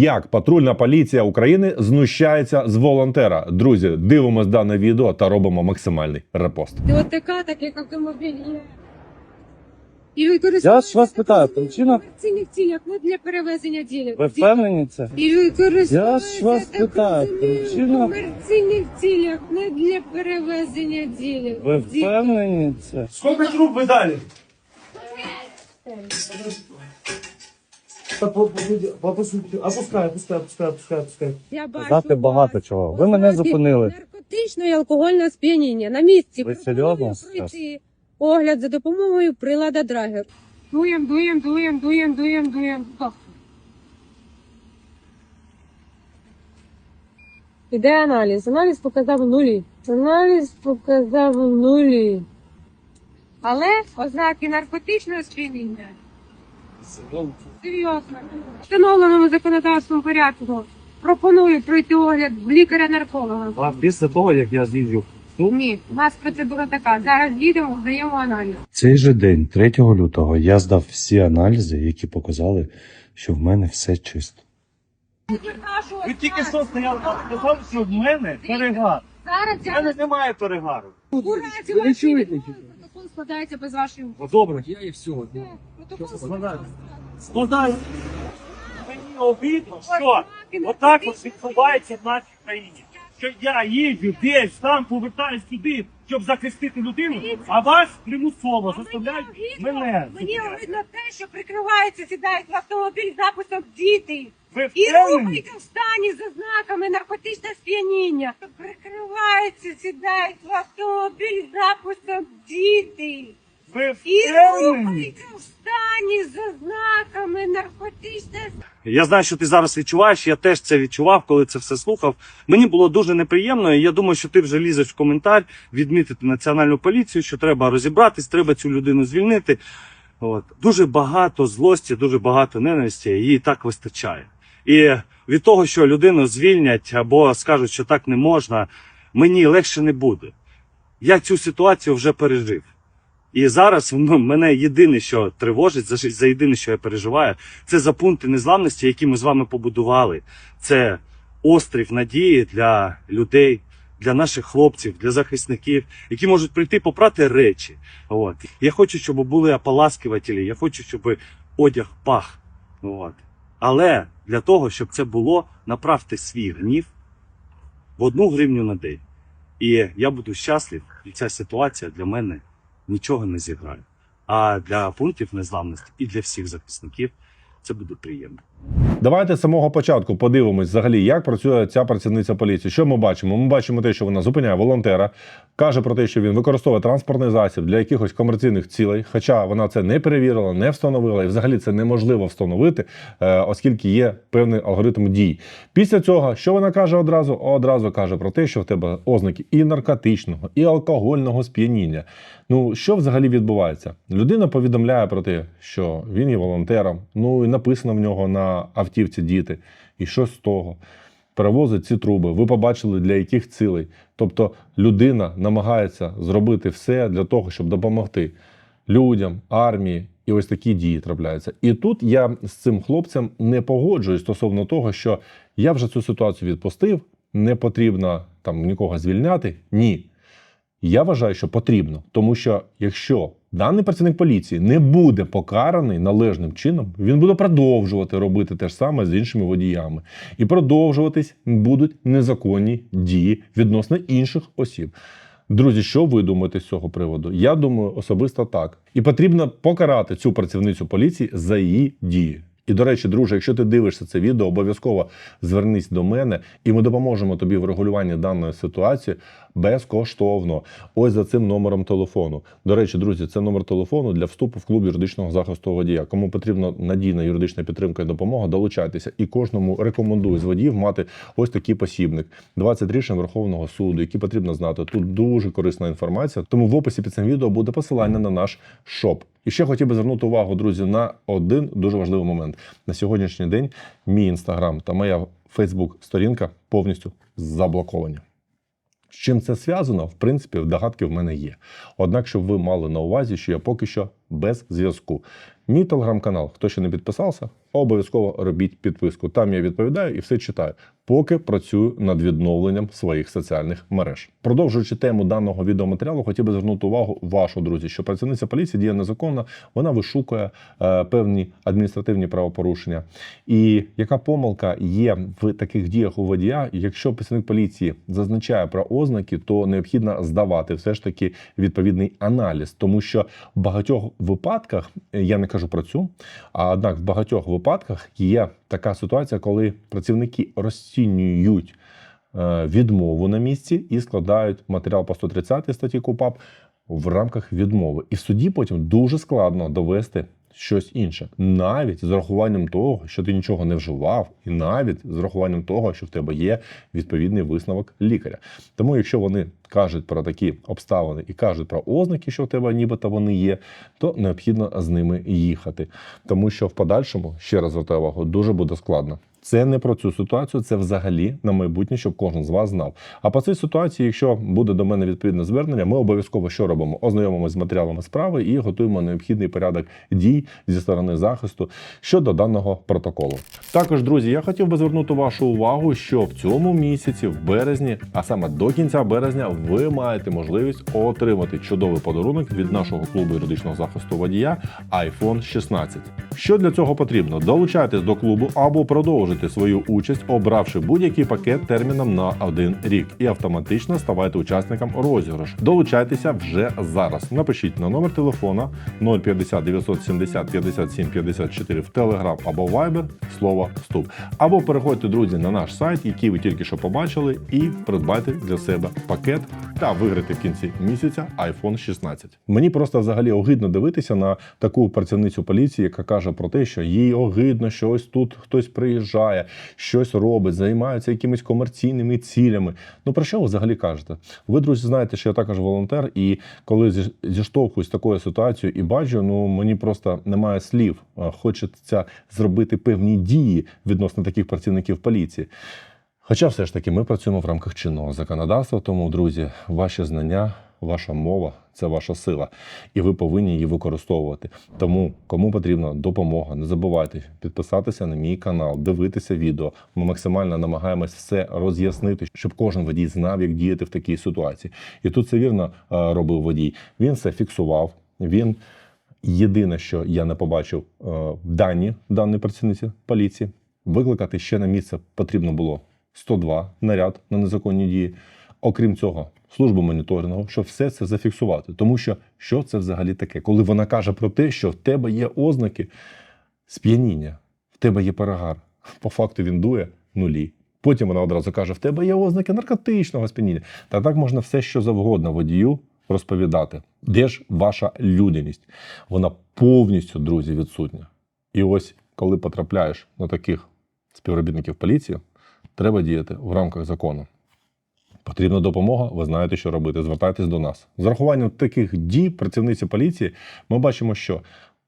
як патрульна поліція України знущається з волонтера. Друзі, дивимось дане відео та робимо максимальний репост. ДОТК, так як автомобіль є. І Я ж вас питаю, причина- в комерційних цілях, не для перевезення ділянок. Ви впевнені це? І Я ж вас питаю, причина- в комерційних цілях, не для перевезення ділянок. Ви впевнені це? Сколько труб вы дали? Опускай, опускай, опускай, опускай, опускай. Я бачу Казати вас. багато чого. Ви мене Ознаки зупинили. Наркотичне і алкогольне сп'яніння. На місці. Ви Пропоную серйозно пройти Огляд за допомогою прилада Драгер. Дуєм, дуєм, дуєм, дуєм, дуєм, дуєм. Іде аналіз. Аналіз показав нулі. Аналіз показав нулі. Але ознаки наркотичного сп'яніння. Серйозно. Встановленому законодавством порядку пропоную пройти огляд в лікаря-нарколога. А після того, як я з'їздив, Ні, у нас процедура така. Зараз їдемо, здаємо аналіз. Цей же день, 3 лютого, я здав всі аналізи, які показали, що в мене все чисто. Ви тільки що стояли, сказали, що в мене перегар. Зараз В мене немає перегару. Ураці Ви не чуєте. Протокол складається без вашої Ну, добре. я і все. Все, протокол складається. Складаю. Мені обідно, що отак от відбувається в нашій країні. Що я їжджу десь, там повертаюсь сюди, щоб захистити людину, а вас примусово заставляють мене. Мені видно те, що прикривається, сідають в автомобіль з написом діти. Ви І впевнені? в стані за знаками наркотичне сп'яніння. Прикриваються, сідають в автомобіль з написом діти. Ви І впевнені? рухаються в стані за знаками наркотичне Я знаю, що ти зараз відчуваєш. Я теж це відчував, коли це все слухав. Мені було дуже неприємно, і я думаю, що ти вже лізеш в коментар, відмітити національну поліцію, що треба розібратись, треба цю людину звільнити. От дуже багато злості, дуже багато ненависті, їй так вистачає. І від того, що людину звільнять або скажуть, що так не можна, мені легше не буде. Я цю ситуацію вже пережив. І зараз ну, мене єдине, що тривожить, за, за єдине, що я переживаю, це за пункти незламності, які ми з вами побудували. Це острів надії для людей, для наших хлопців, для захисників, які можуть прийти попрати речі. От. Я хочу, щоб були ополаскувателі, я хочу, щоб одяг пах. От. Але для того, щоб це було, направте свій гнів в одну гривню на день. І я буду щаслив, і ця ситуація для мене нічого не зіграє. А для пунктів незламності і для всіх захисників це буде приємно. Давайте з самого початку подивимось взагалі, як працює ця працівниця поліції. Що ми бачимо? Ми бачимо те, що вона зупиняє волонтера, каже про те, що він використовує транспортний засіб для якихось комерційних цілей. Хоча вона це не перевірила, не встановила, і взагалі це неможливо встановити, е, оскільки є певний алгоритм дій. Після цього, що вона каже одразу? Одразу каже про те, що в тебе ознаки і наркотичного, і алкогольного сп'яніння. Ну що взагалі відбувається? Людина повідомляє про те, що він є волонтером. Ну і написано в нього на автівці діти. І що з того? Перевозить ці труби. Ви побачили для яких цілей. Тобто людина намагається зробити все для того, щоб допомогти людям, армії. І ось такі дії трапляються. І тут я з цим хлопцем не погоджуюсь стосовно того, що я вже цю ситуацію відпустив, не потрібно там нікого звільняти. Ні. Я вважаю, що потрібно, тому що якщо даний працівник поліції не буде покараний належним чином, він буде продовжувати робити те ж саме з іншими водіями, і продовжуватись будуть незаконні дії відносно інших осіб. Друзі, що ви думаєте з цього приводу? Я думаю особисто так. І потрібно покарати цю працівницю поліції за її дії. І до речі, друже, якщо ти дивишся це відео, обов'язково звернись до мене, і ми допоможемо тобі в регулюванні даної ситуації безкоштовно. Ось за цим номером телефону. До речі, друзі, це номер телефону для вступу в клуб юридичного захисту водія. Кому потрібна надійна юридична підтримка і допомога, долучайтеся. І кожному рекомендую з водіїв мати ось такий посібник. 20 рішень Верховного суду, які потрібно знати. Тут дуже корисна інформація. Тому в описі під цим відео буде посилання на наш шоп. І ще хотів би звернути увагу, друзі, на один дуже важливий момент. На сьогоднішній день мій інстаграм та моя Фейсбук-сторінка повністю заблоковані. З чим це зв'язано, в принципі, догадки в мене є. Однак, щоб ви мали на увазі, що я поки що без зв'язку. Мій телеграм-канал, хто ще не підписався, обов'язково робіть підписку. Там я відповідаю і все читаю, поки працюю над відновленням своїх соціальних мереж. Продовжуючи тему даного відеоматеріалу, хотів би звернути увагу вашу, друзі, що працівниця поліції діє незаконно, вона вишукує е, певні адміністративні правопорушення. І яка помилка є в таких діях у водія? Якщо працівник поліції зазначає про ознаки, то необхідно здавати все ж таки відповідний аналіз, тому що в багатьох випадках я не кажу про цю, а однак в багатьох випадках є така ситуація, коли працівники розцінюють е, відмову на місці і складають матеріал по 130 статті КУПАП в рамках відмови. І в суді потім дуже складно довести щось інше, навіть з урахуванням того, що ти нічого не вживав, і навіть з урахуванням того, що в тебе є відповідний висновок лікаря. Тому, якщо вони кажуть про такі обставини і кажуть про ознаки, що в тебе нібито вони є, то необхідно з ними їхати. Тому що в подальшому, ще раз звертаю увагу, дуже буде складно. Це не про цю ситуацію, це взагалі на майбутнє, щоб кожен з вас знав. А по цій ситуації, якщо буде до мене відповідне звернення, ми обов'язково що робимо? Ознайомимося з матеріалами справи і готуємо необхідний порядок дій зі сторони захисту щодо даного протоколу. Також, друзі, я хотів би звернути вашу увагу, що в цьому місяці, в березні, а саме до кінця березня, ви маєте можливість отримати чудовий подарунок від нашого клубу юридичного захисту водія iPhone 16. Що для цього потрібно? Долучайтесь до клубу або продовжуйте свою участь, обравши будь-який пакет терміном на один рік, і автоматично ставайте учасником розіграшу. Долучайтеся вже зараз. Напишіть на номер телефона 050 970 57 54 в Telegram або Viber слово вступ. Або переходьте, друзі, на наш сайт, який ви тільки що побачили, і придбайте для себе пакет та виграти в кінці місяця iPhone 16. Мені просто взагалі огидно дивитися на таку працівницю поліції, яка каже про те, що їй огидно, що ось тут хтось приїжджає, щось робить, займається якимись комерційними цілями. Ну про що ви взагалі кажете? Ви, друзі, знаєте, що я також волонтер, і коли зіштовхуюсь такою ситуацією і бачу, ну мені просто немає слів. Хочеться зробити певні дії відносно таких працівників поліції. Хоча все ж таки ми працюємо в рамках чинного законодавства, тому, друзі, ваші знання, ваша мова це ваша сила, і ви повинні її використовувати. Тому, кому потрібна допомога, не забувайте підписатися на мій канал, дивитися відео. Ми максимально намагаємось все роз'яснити, щоб кожен водій знав, як діяти в такій ситуації. І тут це вірно е, робив водій. Він все фіксував. Він єдине, що я не побачив е, дані даної працівниці поліції. Викликати ще на місце потрібно було 102 наряд на незаконні дії. Окрім цього, службу моніторингу, щоб все це зафіксувати. Тому що що це взагалі таке? Коли вона каже про те, що в тебе є ознаки сп'яніння, в тебе є перегар. По факту він дує нулі. Потім вона одразу каже: в тебе є ознаки наркотичного сп'яніння. Та так можна все, що завгодно водію розповідати. Де ж ваша людяність? Вона повністю, друзі, відсутня. І ось коли потрапляєш на таких співробітників поліції, треба діяти в рамках закону. Потрібна допомога, ви знаєте, що робити. Звертайтесь до нас. З урахуванням таких дій працівниці поліції ми бачимо, що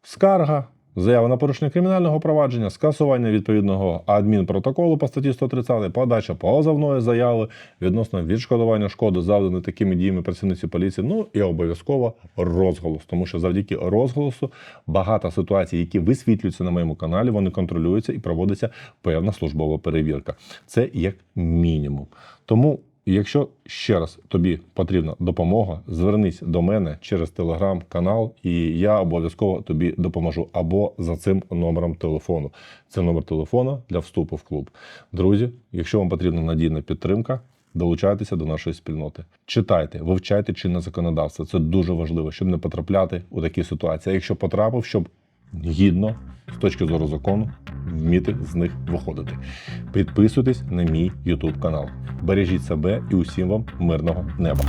скарга, заява на порушення кримінального провадження, скасування відповідного адмінпротоколу по статті 130, подача позовної заяви відносно відшкодування шкоди, завданої такими діями працівниці поліції. Ну і обов'язково розголос, тому що завдяки розголосу багато ситуацій, які висвітлюються на моєму каналі, вони контролюються і проводиться певна службова перевірка. Це як мінімум. Тому. Якщо ще раз тобі потрібна допомога, звернись до мене через телеграм-канал, і я обов'язково тобі допоможу або за цим номером телефону. Це номер телефона для вступу в клуб. Друзі, якщо вам потрібна надійна підтримка, долучайтеся до нашої спільноти. Читайте, вивчайте чинне законодавство. Це дуже важливо, щоб не потрапляти у такі ситуації. А якщо потрапив, щоб гідно з точки зору закону вміти з них виходити. Підписуйтесь на мій YouTube канал. Бережіть себе і усім вам мирного неба.